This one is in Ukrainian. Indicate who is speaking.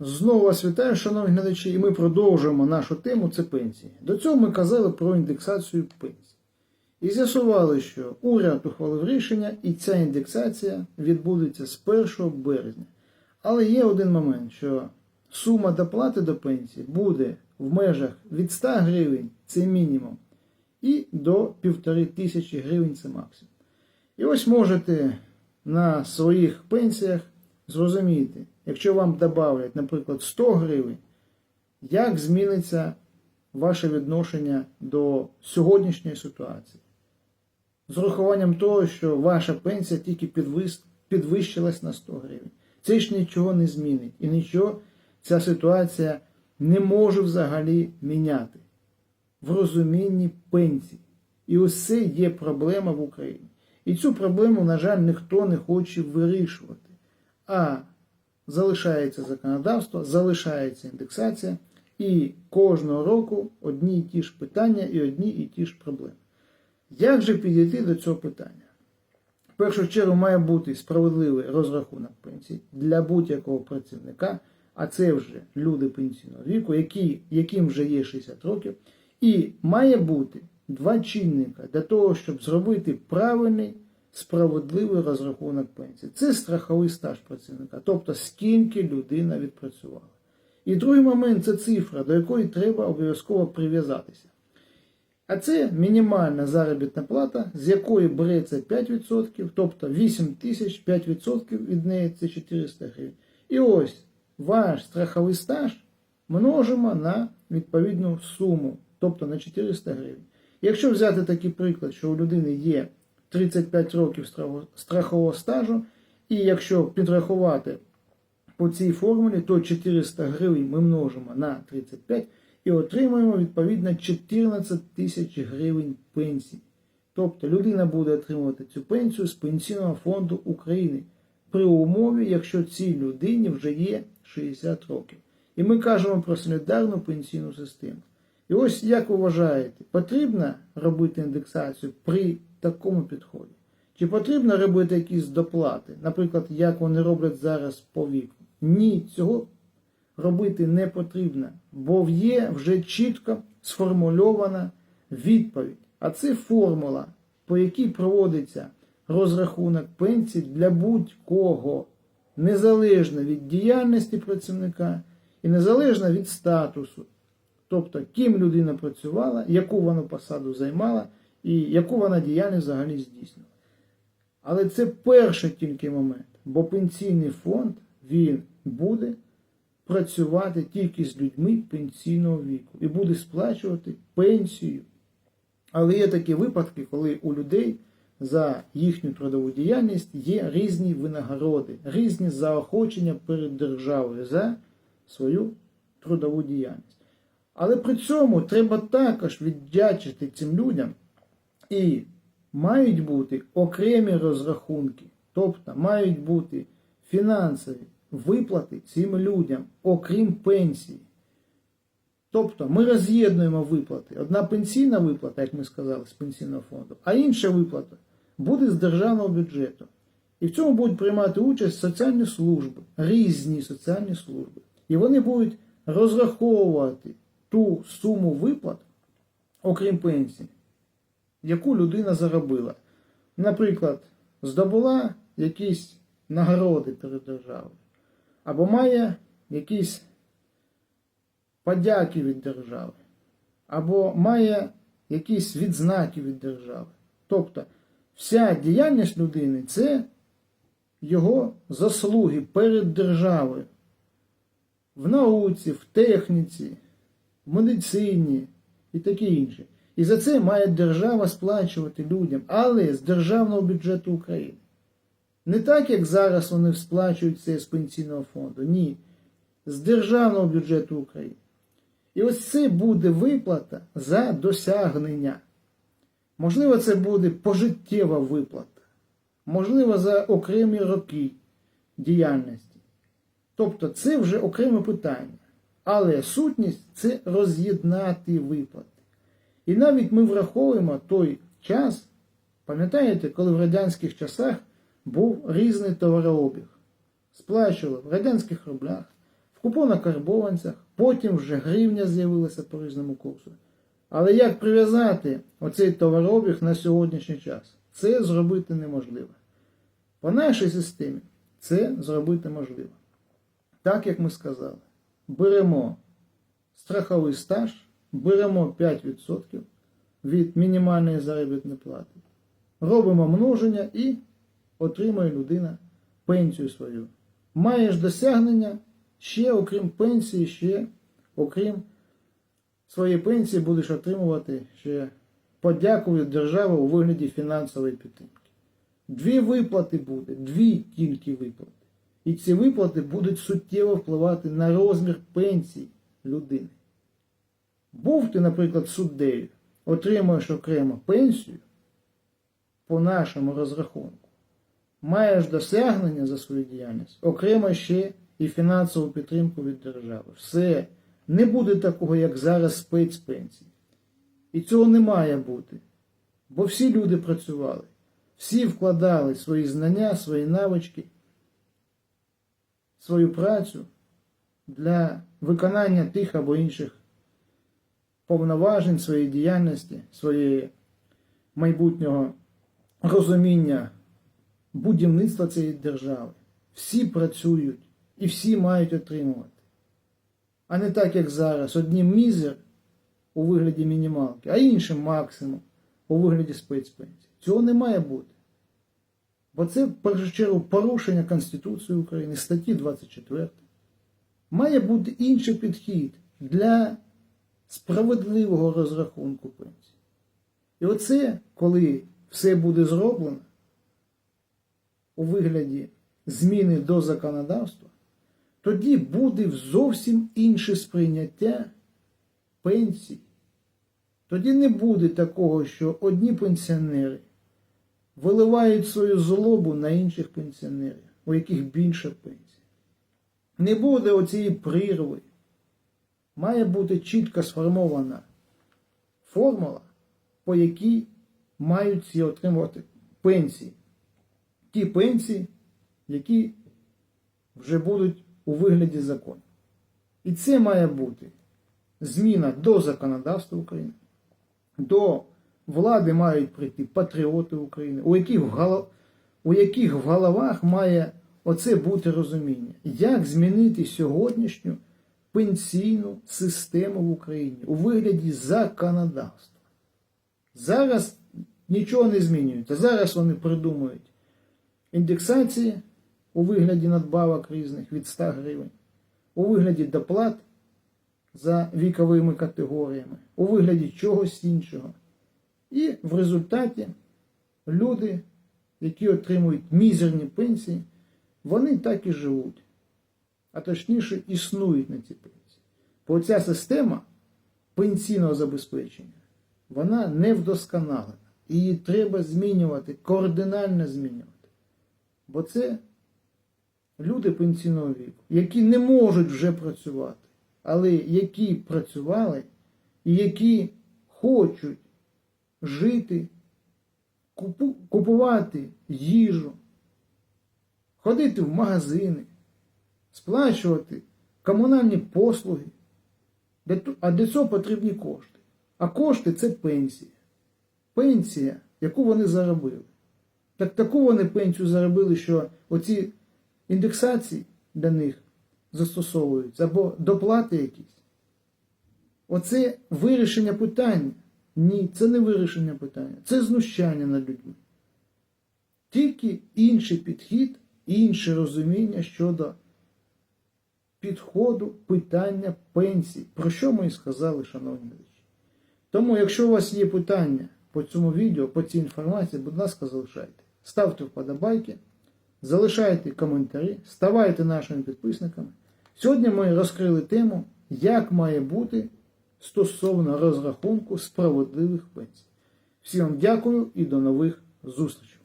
Speaker 1: Знову вас вітаю, шановні глядачі, і ми продовжуємо нашу тему це пенсії. До цього ми казали про індексацію пенсій. І з'ясували, що уряд ухвалив рішення, і ця індексація відбудеться з 1 березня. Але є один момент, що сума доплати до пенсії буде в межах від 100 гривень, це мінімум, і до 1500 гривень це максимум. І ось можете на своїх пенсіях зрозуміти, якщо вам додавлять, наприклад, 100 гривень, як зміниться ваше відношення до сьогоднішньої ситуації. З урахуванням того, що ваша пенсія тільки підвищилась на 100 гривень. Це ж нічого не змінить. І нічого ця ситуація не може взагалі міняти в розумінні пенсій. І це є проблема в Україні. І цю проблему, на жаль, ніхто не хоче вирішувати. А залишається законодавство, залишається індексація, і кожного року одні і ті ж питання і одні і ті ж проблеми. Як же підійти до цього питання? В першу чергу має бути справедливий розрахунок пенсій для будь-якого працівника, а це вже люди пенсійного віку, які, яким вже є 60 років, і має бути два чинника для того, щоб зробити правильний справедливий розрахунок пенсії. Це страховий стаж працівника, тобто скільки людина відпрацювала. І другий момент це цифра, до якої треба обов'язково прив'язатися. А це мінімальна заробітна плата, з якої береться 5%, тобто 8 тисяч 5% від неї це 400 гривень. І ось ваш страховий стаж множимо на відповідну суму, тобто на 400 гривень. Якщо взяти такий приклад, що у людини є 35 років страхового стажу, і якщо підрахувати по цій формулі, то 400 гривень ми множимо на 35 і отримуємо відповідно 14 тисяч гривень пенсії. Тобто людина буде отримувати цю пенсію з Пенсійного фонду України при умові, якщо цій людині вже є 60 років. І ми кажемо про солідарну пенсійну систему. І ось як ви вважаєте, потрібно робити індексацію при такому підході? Чи потрібно робити якісь доплати, наприклад, як вони роблять зараз по віку? Ні, цього робити не потрібно, бо є вже чітко сформульована відповідь. А це формула, по якій проводиться розрахунок пенсій для будь-кого, незалежно від діяльності працівника і незалежно від статусу. Тобто, ким людина працювала, яку вона посаду займала і яку вона діяльність взагалі здійснювала. Але це перший тільки момент, бо пенсійний фонд він буде працювати тільки з людьми пенсійного віку і буде сплачувати пенсію. Але є такі випадки, коли у людей за їхню трудову діяльність є різні винагороди, різні заохочення перед державою за свою трудову діяльність. Але при цьому треба також віддячити цим людям і мають бути окремі розрахунки, тобто мають бути фінансові виплати цим людям, окрім пенсії. Тобто ми роз'єднуємо виплати. Одна пенсійна виплата, як ми сказали, з пенсійного фонду, а інша виплата буде з державного бюджету. І в цьому будуть приймати участь соціальні служби, різні соціальні служби. І вони будуть розраховувати ту суму виплат, окрім пенсії, яку людина заробила. Наприклад, здобула якісь нагороди перед державою, або має якісь подяки від держави, або має якісь відзнаки від держави. Тобто вся діяльність людини це його заслуги перед державою в науці, в техніці, в медицині і таке інше. І за це має держава сплачувати людям, але з державного бюджету України. Не так, як зараз вони сплачують це з пенсійного фонду. Ні. З державного бюджету України. І ось це буде виплата за досягнення. Можливо, це буде пожиттєва виплата. Можливо, за окремі роки діяльності. Тобто це вже окреме питання. Але сутність це роз'єднати виплати. І навіть ми враховуємо той час, пам'ятаєте, коли в радянських часах був різний товарообіг. Сплачували в радянських рублях, в купонах-карбованцях, потім вже гривня з'явилася по різному курсу. Але як прив'язати оцей товарообіг на сьогоднішній час? Це зробити неможливо. По нашій системі це зробити можливо. Так як ми сказали, беремо страховий стаж, беремо 5% від мінімальної заробітної плати, робимо множення і отримує людина пенсію свою. Маєш досягнення ще окрім пенсії, ще окрім своєї пенсії будеш отримувати ще подяку від держави у вигляді фінансової підтримки. Дві виплати буде, дві тільки виплати. І ці виплати будуть суттєво впливати на розмір пенсії людини. Був ти, наприклад, суддею, отримуєш окремо пенсію по нашому розрахунку. Маєш досягнення за свою діяльність, окремо ще і фінансову підтримку від держави. Все. Не буде такого, як зараз спецпенсії. І цього не має бути. Бо всі люди працювали, всі вкладали свої знання, свої навички, свою працю для виконання тих або інших повноважень своєї діяльності, своєї майбутнього розуміння будівництва цієї держави. Всі працюють і всі мають отримувати. А не так, як зараз. Однім мізер у вигляді мінімалки, а іншим максимум у вигляді спецпенсії. Цього не має бути. Бо це, в першу чергу, порушення Конституції України, статті 24. Має бути інший підхід для справедливого розрахунку пенсії. І оце, коли все буде зроблено у вигляді зміни до законодавства, тоді буде зовсім інше сприйняття пенсій. Тоді не буде такого, що одні пенсіонери виливають свою злобу на інших пенсіонерів, у яких більше пенсій. Не буде оцієї прірви. Має бути чітко сформована формула, по якій мають всі отримувати пенсії. Ті пенсії, які вже будуть у вигляді закону. І це має бути зміна до законодавства України, до влади мають прийти патріоти України, у яких в, голов... у яких в головах має оце бути розуміння, як змінити сьогоднішню пенсійну систему в Україні у вигляді законодавства. Зараз нічого не змінюється. Зараз вони придумують індексації у вигляді надбавок різних від 100 гривень, у вигляді доплат за віковими категоріями, у вигляді чогось іншого. І в результаті люди, які отримують мізерні пенсії, вони так і живуть, а точніше існують на ці пенсії. Бо ця система пенсійного забезпечення, вона не вдосконалена. Її треба змінювати, кардинально змінювати. Бо це люди пенсійного віку, які не можуть вже працювати, але які працювали і які хочуть жити, купувати їжу, ходити в магазини, сплачувати комунальні послуги. А для цього потрібні кошти. А кошти це пенсія. Пенсія, яку вони заробили. Так таку вони пенсію заробили, що оці індексації для них застосовуються або доплати якісь. Оце вирішення питання. Ні, це не вирішення питання, це знущання над людьми. Тільки інший підхід, інше розуміння щодо підходу питання пенсії, про що ми і сказали, шановні глядачі. Тому, якщо у вас є питання по цьому відео, по цій інформації, будь ласка, залишайте. Ставте вподобайки, залишайте коментарі, ставайте нашими підписниками. Сьогодні ми розкрили тему, як має бути стосовно розрахунку справедливих пенсій. Всім дякую і до нових зустрічей!